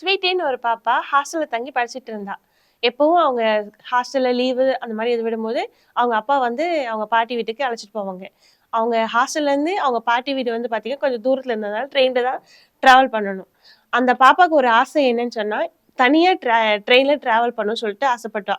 ஸ்வீட்டின்னு ஒரு பாப்பா ஹாஸ்டலில் தங்கி படிச்சுட்டு இருந்தா. எப்பவும் அவங்க ஹாஸ்டலில் லீவு அந்த மாதிரி இது விடும்போது அவங்க அப்பா வந்து அவங்க பாட்டி வீட்டுக்கு அழைச்சிட்டு போவாங்க. அவங்க ஹாஸ்டல்லேருந்து அவங்க பாட்டி வீடு வந்து பார்த்தீங்கன்னா கொஞ்சம் தூரத்தில் இருந்ததுனால ட்ரெயினில் தான் ட்ராவல் பண்ணணும். அந்த பாப்பாவுக்கு ஒரு ஆசை என்னன்னு சொன்னால் தனியாக ட்ரா ட்ரெயினில் ட்ராவல் பண்ணணும்னு சொல்லிட்டு ஆசைப்பட்டா.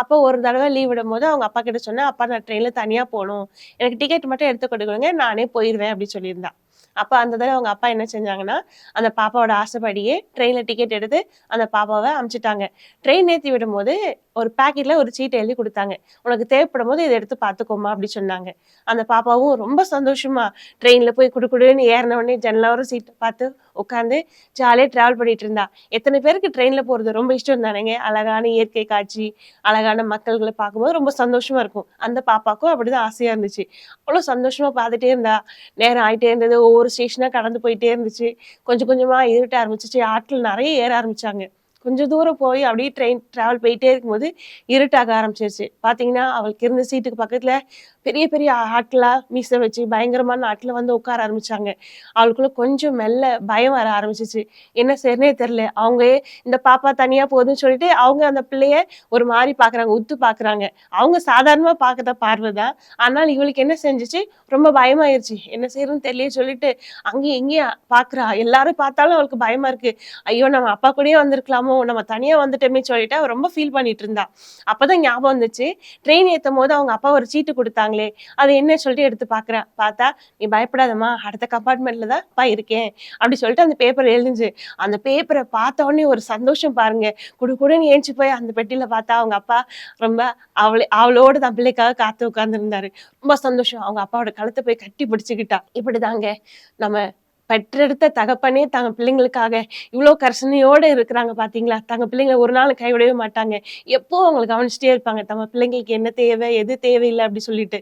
அப்போ ஒரு தடவை லீவ் விடும்போது அவங்க அப்பா கிட்ட சொன்னேன் அப்பா நான் ட்ரெயினில் தனியாக போகணும். எனக்கு டிக்கெட் மட்டும் எடுத்து கொடுக்குறேங்க நானே போயிடுவேன் அப்படின்னு சொல்லியிருந்தான் அப்போ அந்த தடவை அவங்க அப்பா என்ன செஞ்சாங்கன்னா அந்த பாப்பாவோட ஆசைப்படியே ட்ரெயினில் டிக்கெட் எடுத்து அந்த பாப்பாவை அமுச்சிட்டாங்க. ட்ரெயின் ஏற்றி விடும்போது ஒரு பேக்கெட்டில் ஒரு சீட்டை எழுதி கொடுத்தாங்க. உனக்கு தேவைப்படும் போது இதை எடுத்து பார்த்துக்கோமா அப்படி சொன்னாங்க. அந்த பாப்பாவும் ரொம்ப சந்தோஷமா ட்ரெயினில் போய் குடு குடுன்னு ஏறின உடனே ஜன்னலோரம் சீட்டை பார்த்து உட்காந்து ஜாலியாக ட்ராவல் பண்ணிட்டு இருந்தா. எத்தனை பேருக்கு ட்ரெயினில் போகிறது ரொம்ப இஷ்டம் தானேங்க? அழகான இயற்கை காட்சி அழகான மக்கள்களை பார்க்கும்போது ரொம்ப சந்தோஷமா இருக்கும். அந்த பாப்பாக்கும் அப்படிதான் ஆசையாக இருந்துச்சு. அவ்வளோ சந்தோஷமா பார்த்துட்டே இருந்தா. நேரம் ஆயிட்டே இருந்தது. ஒவ்வொரு ஸ்டேஷனாக கடந்து போயிட்டே இருந்துச்சு. கொஞ்சம் கொஞ்சமாக இருட்ட ஆரம்பிச்சிச்சு. ஆட்கள் நிறைய ஏற ஆரம்பிச்சாங்க. கொஞ்சம் தூரம் போய் அப்படியே ட்ரெயின் ட்ராவல் போயிட்டே இருக்கும்போது இருட்டாக ஆரம்பிச்சிருச்சு. பார்த்தீங்கன்னா அவளுக்கு இருந்த சீட்டுக்கு பக்கத்தில் பெரிய பெரிய ஆட்களா மீசை வச்சு பயங்கரமான ஆட்களை வந்து உட்கார ஆரம்பித்தாங்க அவளுக்குள்ள கொஞ்சம் மெல்ல பயம் வர ஆரம்பிச்சிச்சு. என்ன சரினே தெரில அவங்க இந்த பாப்பா தனியாக போகுதுன்னு சொல்லிட்டு அவங்க அந்த பிள்ளைய ஒரு மாதிரி பார்க்குறாங்க உத்து பார்க்குறாங்க அவங்க சாதாரணமாக பார்க்குற பார்வை தான். ஆனால் இவளுக்கு என்ன செஞ்சிச்சு? ரொம்ப பயமாயிருச்சு. என்ன செய்யறதுன்னு தெரியல சொல்லிட்டு அங்கேயும் எங்கேயும் பார்க்குறா எல்லாரும் பார்த்தாலும் அவளுக்கு பயமாக இருக்குது ஐயோ நம்ம அப்பா கூடயே வந்திருக்கலாமா? நம்ம தனியா வந்துட்டோமே சொல்லிட்டு அவ ரொம்ப ஃபீல் பண்ணிட்டு இருந்தா. அப்பதான் ஞாபகம் வந்துச்சு. ட்ரெயின் ஏத்தும் போது அவங்க அப்பா ஒரு சீட்டு கொடுத்தாங்களே. அது என்ன சொல்லிட்டு எடுத்து பாக்குறேன். பார்த்தா நீ பயப்படாதம்மா. அடுத்த கம்பார்ட்மெண்ட்ல தான் பா இருக்கேன். அப்படி சொல்லிட்டு அந்த பேப்பர் எழுந்துச்சு. அந்த பேப்பரை பார்த்த உடனே ஒரு சந்தோஷம் பாருங்க. குடு குடுன்னு ஏஞ்சி போய் அந்த பெட்டியில பார்த்தா அவங்க அப்பா ரொம்ப அவளை அவளோட தான் பிள்ளைக்காக காத்து உட்கார்ந்துருந்தாரு. ரொம்ப சந்தோஷம். அவங்க அப்பாவோட கழுத்தை போய் கட்டி பிடிச்சுக்கிட்டா. இப்படிதாங்க நம்ம பெற்றெடுத்த தகப்பனே தங்க பிள்ளைங்களுக்காக இவ்வளோ கர்சனையோட இருக்கிறாங்க பாத்தீங்களா? தங்க பிள்ளைங்களை ஒரு நாள் கைவிடவே மாட்டாங்க. எப்போ அவங்களை கவனிச்சுட்டே இருப்பாங்க. தங்க பிள்ளைங்களுக்கு என்ன தேவை எது தேவையில்லை அப்படி சொல்லிட்டு.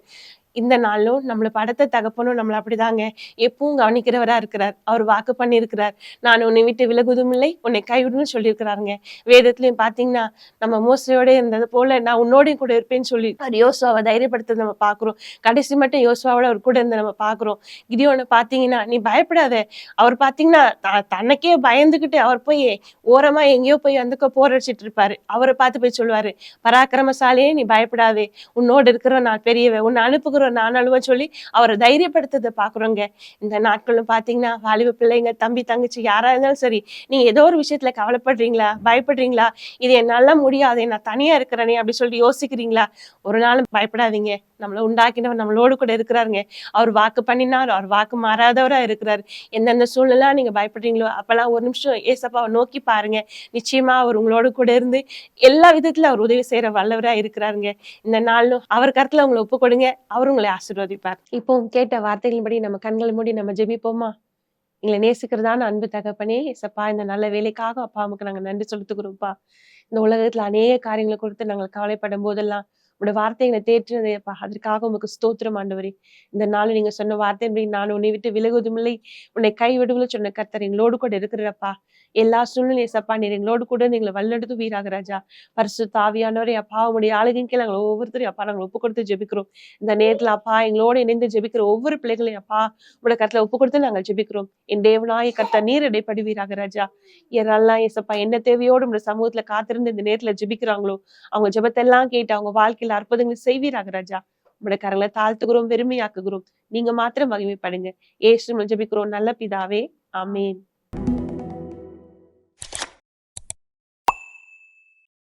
இந்த நாளும் நம்மளை படத்தை தகப்பனும் நம்மளை அப்படிதாங்க. எப்பவும் கவனிக்கிறவரா இருக்கிறார். அவர் வாக்கு பண்ணியிருக்கிறார். நான் உன்னை விட்டு விலகுதும் இல்லை உன்னை கைவிடுன்னு சொல்லியிருக்கிறாருங்க. வேதத்துலயும் பாத்தீங்கன்னா நம்ம மோசையோட இருந்தது போல நான் உன்னோடையும் கூட இருப்பேன்னு சொல்லி அவர் யோசுவாவை தைரியப்படுத்த நம்ம பாக்குறோம். கடைசி மட்டும் யோசுவாவோட அவர் கூட இருந்து நம்ம பாக்குறோம். கிதியோனை பாத்தீங்கன்னா நீ பயப்படாத. அவர் பாத்தீங்கன்னா த- தனக்கே பயந்துகிட்டு அவர் போய் ஓரமா எங்கேயோ போய் வந்து போரடிச்சிட்டு இருப்பாரு. அவரை பார்த்து போய் சொல்லுவாரு பராக்கிரமசாலியே நீ பயப்படாதே. உன்னோடு இருக்கிற நான் பெரியவன். உன்னை அனுப்புகிறோம் நான் அழுவ சொல்லி அவரை தைரியப்படுத்துறதை பாக்குறோங்க இந்த நாட்களும் பாத்தீங்கன்னா வாலிப பிள்ளைங்க தம்பி தங்கச்சி யாரா இருந்தாலும் சரி நீங்க ஏதோ ஒரு விஷயத்துல கவலைப்படுறீங்களா? பயப்படுறீங்களா? இது என்னால முடியாது நான் தனியா இருக்கிறேனே அப்படி சொல்லிட்டு யோசிக்கிறீங்களா? ஒரு நாளும் பயப்படாதீங்க. நம்மளை உண்டாக்கினவர் நம்மளோடு கூட இருக்கிறாருங்க. அவர் வாக்கு பண்ணினார் அவர் வாக்கு மாறாதவரா இருக்கிறார். எந்தெந்த சூழ்நிலை நீங்க பயப்படுறீங்களோ அப்போல்லாம் ஒரு நிமிஷம் ஏசப்பாவை நோக்கி பாருங்க. நிச்சயமா அவர் உங்களோட கூட இருந்து எல்லா விதத்துல அவர் உதவி செய்யற வல்லவரா இருக்கிறாருங்க. இந்த நாளும் அவர் கருத்துல உங்களை ஒப்பு கொடுங்க அவர் உங்களை ஆசிர்வதிப்பார். இப்போ கேட்ட வார்த்தைகளின்படி நம்ம கண்களை மூடி நம்ம ஜெபிப்போமா? எங்களை நேசிக்கிறதான அன்பு தகப்பனே சப்பா இந்த நல்ல வேலைக்காக அப்பா அம்முக்கு நாங்க நன்றி செலுத்துக்கிறோம்ப்பா இந்த உலகத்துல அநேக காரியங்களை கொடுத்து நாங்கள் கவலைப்படும் போதெல்லாம் உங்களோட வார்த்தைகளை தேற்றினதையப்பா அதற்காக உங்களுக்கு ஸ்தோத்திரம் ஆண்டவரே. இந்த நாள் நீங்க சொன்ன வார்த்தை நான் உன்னை விட்டு விலகுவதுமில்லை உன்னை கைவிடுவில் சொன்ன கர்த்தர் எங்களோடு கூட இருக்கிறப்பா எல்லா சூழ்நிலையும் சப்பா நீர் எங்களோடு கூட நீங்களை வல்லெடுத்து வீராக ராஜா. பரிசு தாவியானவரே அப்பா. உடைய ஆளுகைக்கு நாங்கள் ஒவ்வொருத்தரையும் அப்பா நாங்கள் ஒப்பு கொடுத்து ஜெபிக்கிறோம். இந்த நேரத்துல அப்பா எங்களோட இணைந்து ஜெபிக்கிற ஒவ்வொரு பிள்ளைகளையும் அப்பா உங்களோட கருத்துல ஒப்பு கொடுத்து நாங்கள் ஜெபிக்கிறோம். என் தேவனாய கர்த்தா நீர் இடைப்படுவீராக ராஜா. யாரெல்லாம் ஏசப்பா என்ன தேவையோடு உங்களோட சமூகத்துல காத்திருந்து இந்த நேரத்துல ஜெபிக்கிறாங்களோ அவங்க ஜெபத்தெல்லாம் கேட்டு அவங்க வாழ்க்கையில அற்புதங்களை செய்வீராக ராஜா உங்களோட கரங்களை தாழ்த்துகிறோம் வெறுமையாக்குகிறோம். நீங்க மாத்திரம் மகிமைப்படுங்க. ஏசு ஜபிக்கிறோம். நல்ல பிதாவே அமேன்